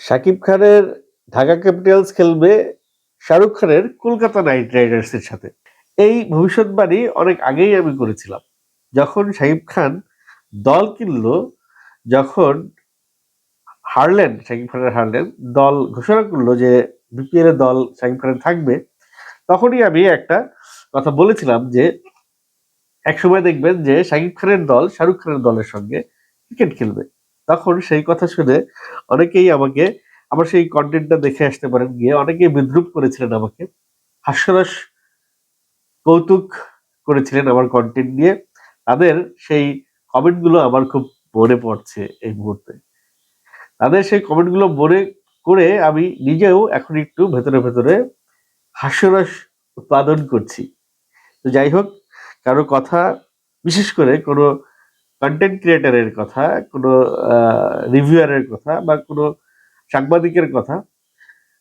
শাকিব খানের ঢাকা ক্যাপিটালস খেলবে শাহরুখ খানের কলকাতা নাইট রাইডার্সের সাথে। এই ভবিষ্যৎবাণী অনেক আগেই আমি করেছিলাম। যখন শাকিব খান দল কিনল, যখন হারলেন শাকিব খানের হারলেন, দল ঘোষণা করল যে বিপিএল এর দল শাকিব খানের থাকবে, তখনই আমি একটা কথা বলেছিলাম যে একসময় দেখবেন যে শাকিব খানের দল শাহরুখ খানের দলের সঙ্গে ক্রিকেট খেলবে। তখন সেই কথা শুনে অনেকেই আমাকে, আমার সেই কন্টেন্টটা দেখে আসতে পারেন গিয়ে অনেকেই বিদ্রুপ করেছিলেন আমাকে, হাস্যরস কৌতুক করেছিলেন আমার কন্টেন্ট নিয়ে। তাদের সেই কমেন্টগুলো আমার খুব মনে পড়ছে এই মুহূর্তে। তাদের সেই কমেন্টগুলো মনে করে আমি নিজেও এখন একটু ভেতরে ভেতরে হাস্যরস উৎপাদন করছি। তো যাই হোক, কারও কথা, বিশেষ করে কোনো কন্টেন্ট ক্রিয়েটারের কথা, কোনো রিভিউয়ারের কথা বা কোনো সাংবাদিকের কথা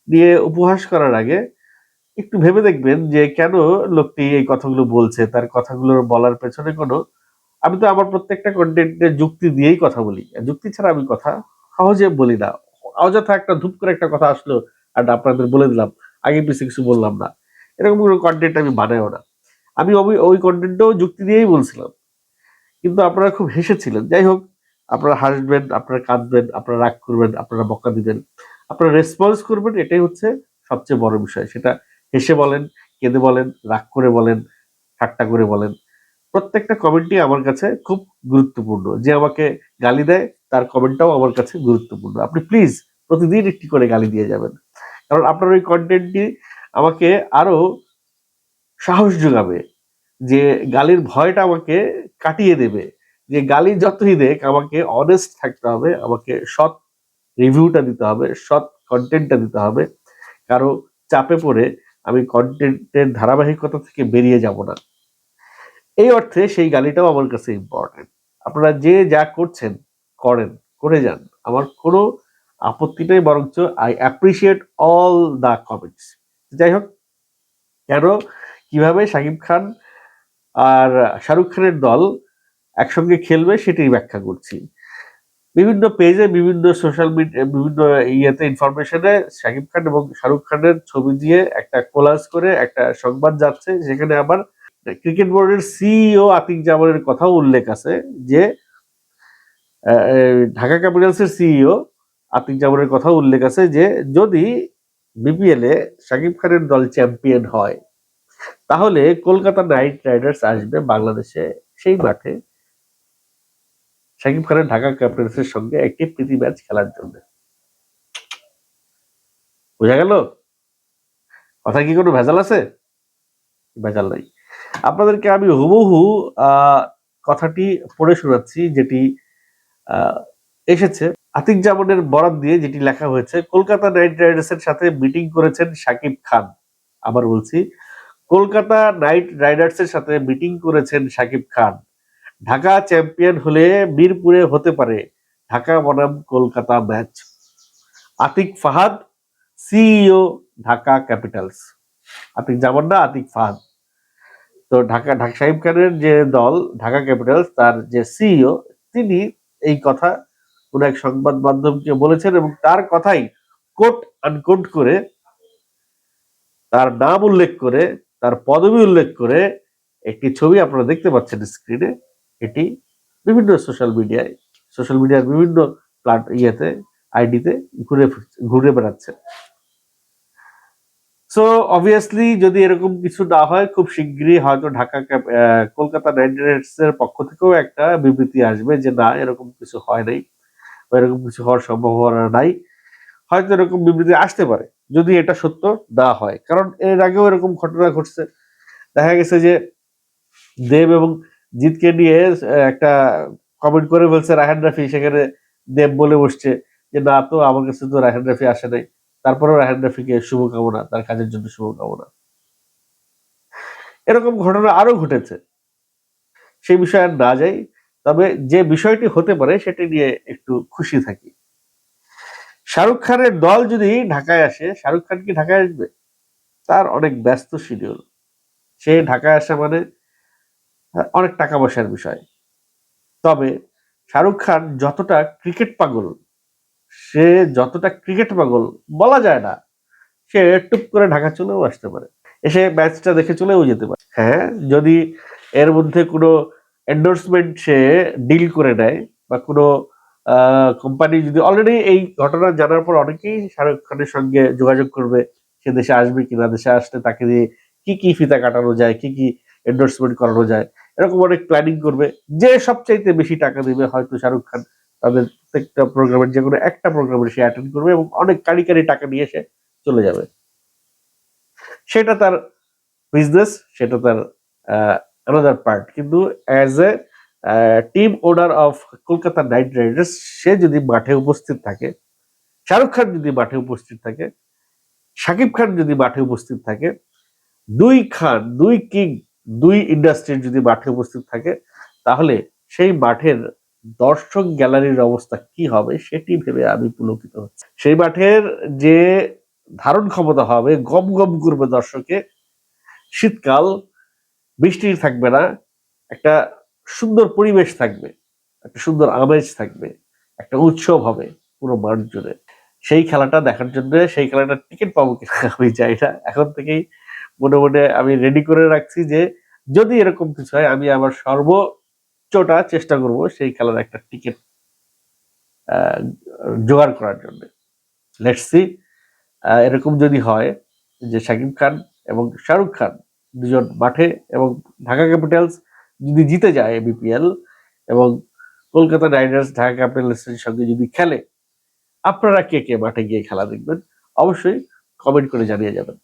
দিয়ে উপহাস করার আগে একটু ভেবে দেখবেন যে কেন লোকটি এই কথাগুলো বলছে, তার কথাগুলো বলার পেছনে কোনো, আমি তো আমার প্রত্যেকটা কন্টেন্টে যুক্তি দিয়েই কথা বলি। যুক্তি ছাড়া আমি কথা সহজে বলি না। অযথা একটা ধূপ করে একটা কথা আসলো আর আপনাদের বলে দিলাম আগে পিছিয়ে কিছু বললাম না। এরকম কোনো কন্টেন্ট আমি বানাইও না। আমি ওই ওই কন্টেন্টটাও যুক্তি দিয়েই বলছিলাম। কিন্তু আপনারা খুব হেসেছিলেন। যাই হোক, আপনারা হাসবেন, আপনারা কাঁদবেন, আপনারা রাগ করবেন, আপনারা বকা দিবেন। আপনারা রেসপন্স করবেন, এটাই হচ্ছে সবচেয়ে বড় বিষয়। সেটা হেসে বলেন, কেঁদে বলেন, রাগ করে বলেন, ঠাট্টা করে বলেন। প্রত্যেকটা কমেন্টই আমার কাছে খুব গুরুত্বপূর্ণ। যে আমাকে গালি দেয়, তার কমেন্টটাও আমার কাছে গুরুত্বপূর্ণ। আপনি প্লিজ প্রতিদিন একটি করে গালি দিয়ে যাবেন। কারণ আপনার ওই কন্টেন্টটি আমাকে আরও সাহস যোগাবে। যে গালির ভয়টা আমাকে কাটিয়ে দেবে, যে গালি যতই দেখ, আমাকে অনেস্ট থাকতে হবে, আমাকে সৎ রিভিউটা দিতে হবে, সৎ কন্টেন্টটা দিতে হবে। কারও চাপে পড়ে আমি কন্টেন্টের ধারাবাহিকতা থেকে বেরিয়ে যাব না। এই অর্থে সেই গালিটাও আমার কাছে ইম্পর্টেন্ট আপনারা যে যা করছেন, করেন, করে যান। আমার কোনো আপত্তি নেই, বরঞ্চ I appreciate all the comments যাই হোক, কেন? কীভাবে শাকিব খান আর শাহরুখ খানের দল একসঙ্গে খেলবে সেটাই ব্যাখ্যা করছি। বিভিন্ন পেজে বিভিন্ন সোশ্যাল মিডিয়া বিভিন্ন ইয়েতে ইনফরমেশনে শাকিব খান এবং শাহরুখ খানের ছবি দিয়ে একটা কোলাজ করে একটা সংবাদ যাচ্ছে সেখানে আবার ক্রিকেট বোর্ডের সিইও আতিক জামানের কথাও উল্লেখ আছে যে ঢাকা ক্যাপিটালসের সিইও আতিক জামানের কথাও উল্লেখ আছে যে, যদি বিপিএল শাকিব খানের দল চ্যাম্পিয়ন হয় তাহলে কলকাতা নাইট রাইডার্স আসবে বাংলাদেশে সেই মাঠে। শাকিব খানের ঢাকা ক্যাপিটালসের সঙ্গে একটি প্রীতি ম্যাচ খেলার জন্য। বোঝা গেল? কথা কি কোনো ভেজাল আছে? ভেজাল নাই। আপনাদেরকে আমি হুবহু কথাটি পড়ে শোনাচ্ছি যেটি এসেছে। আতিক জামানের বরাদ দিয়ে যেটি লেখা হয়েছে, কলকাতা নাইট রাইডার্সের সাথে মিটিং করেছেন শাকিব খান। আবার বলছি কলকাতা নাইট রাইডার্সের সাথে মিটিং করেছেন শাকিব খান। ঢাকা চ্যাম্পিয়ন হলে মিরপুরে হতে পারে ঢাকা বনাম Kolkata match. Atiq Fahad, CEO Dhaka Capitals. Atiq Zaman না, আতিক ফাহাদ। তো ঢাকা ঢাকা সাহিব খানের যে দল, ঢাকা ক্যাপিটালস, তার যে সিইও, তিনি এই কথা কোন এক সংবাদ মাধ্যমকে বলেছেন এবং তার কথাই কোট আনকোট করে, তার নাম উল্লেখ করে তার পদবি উল্লেখ করে একটি ছবি আপনারা দেখতে পাচ্ছেন স্ক্রিনে এটি বিভিন্ন সোশ্যাল মিডিয়ায় সোশ্যাল মিডিয়ার বিভিন্ন প্লাট ইয়েতে আইডিতে ঘুরে ঘুরে বেড়াচ্ছে। সো অবভিয়াসলি যদি এরকম কিছু না হয়, খুব শিগগিরই হয়তো ঢাকা কলকাতা নাইট এর পক্ষ থেকেও একটা বিবৃতি আসবে যে না, এরকম কিছু হয় নাই বা এরকম কিছু হওয়ার সম্ভাবনা নাই। হয়তো এরকম বিবৃতি আসতে পারে। যদি এটা সত্য না হয়। কারণ এর আগেও এরকম ঘটনা ঘটছে। দেখা গেছে যে দেব এবং জিতকে নিয়ে একটা কমেন্ট করে বলছে, রাহান রাফি, সেখানে দেব বলে বসছে যে, না তো, আমার কাছে তো রাহান রাফি আসে নাই। তারপরেও রাহান রাফিকে শুভকামনা, তার কাজের জন্য শুভকামনা। এরকম ঘটনা আরও ঘটেছে। সেই বিষয়ে আর না যাই, তবে যে বিষয়টি হতে পারে, সেটি নিয়ে একটু খুশি থাকি। শাহরুখ খানের দল যদি ঢাকায় আসে, শাহরুখ খান কি ঢাকায় আসবে? তার অনেক ব্যস্ত শিডিউল সে ঢাকায় আসা মানে অনেক টাকা পয়সার বিষয়। তবে শাহরুখ খান যতটা ক্রিকেট পাগল, সে যতটা ক্রিকেট পাগল বলা যায় না, সে টুপ করে ঢাকা চলেও আসতে পারে। এসে ম্যাচটা দেখে চলেও যেতে পারে। হ্যাঁ যদি এর মধ্যে কোনো এন্ডোর্সমেন্ট সে ডিল করে নেয় বা কোনো কোম্পানি যদি অলরেডি এই ঘটনা জানার পর অনেকেই শাহরুখ খানের সঙ্গে যোগাযোগ করবে, সে দেশে আসবে কিনা, দেশে আসলে তাকে দিয়ে কি কি ফিতা কাটানো যায়, কি কি এন্ডোর্সমেন্ট করানো যায়, এরকম অনেক প্ল্যানিং করবে। যে সবচাইতে বেশি টাকা দেবে হয়তো শাহরুখ খান তাদের প্রত্যেকটা প্রোগ্রামের যে কোনো একটা প্রোগ্রামের সে অ্যাটেন্ড করবে এবং অনেক কারি কারি টাকা নিয়ে সে চলে যাবে। সেটা তার বিজনেস সেটা তার আনাদার পার্ট কিন্তু as a team owner of Kolkata Knight Riders, সে যদি মাঠে উপস্থিত থাকে, শাহরুখ খান যদি মাঠে উপস্থিত থাকে, শাকিব খান যদি মাঠে উপস্থিত থাকে, দুই খান, দুই কিং, দুই ইন্ডাস্ট্রির যদি মাঠে উপস্থিত থাকে, তাহলে সেই মাঠের দর্শক গ্যালারির অবস্থা কি হবে সেটি ভেবে আমি পুলকিত হচ্ছি। সেই মাঠের যে ধারণ ক্ষমতা হবে, গম গম করবে দর্শকে, শীতকাল, বৃষ্টি থাকবে না, একটা সুন্দর পরিবেশ থাকবে, একটা সুন্দর আমেজ থাকবে, একটা উৎসব হবে পুরো মাঠ জুড়ে সেই খেলাটা দেখার জন্য, সেই খেলাটার টিকিট পাবো কিনা আমি চাই না। এখন থেকেই মনে মনে আমি রেডি করে রাখছি যে, যদি এরকম কিছু হয়, আমি আমার সর্বোচ্চটা চেষ্টা করব সেই খেলার একটা টিকিট জোগাড় করার জন্য। লেটস এরকম যদি হয় যে শাকিব খান এবং শাহরুখ খান দুজন মাঠে এবং ঢাকা ক্যাপিটালস যদি জিতে যায় বিপিএল এবং কলকাতা রাইডার্স ঢাকা ক্যাপিটালসের সঙ্গে যদি খেলে, আপনারা কে কে মাঠে গিয়ে খেলা দেখবেন? অবশ্যই কমেন্ট করে জানিয়ে যাবেন।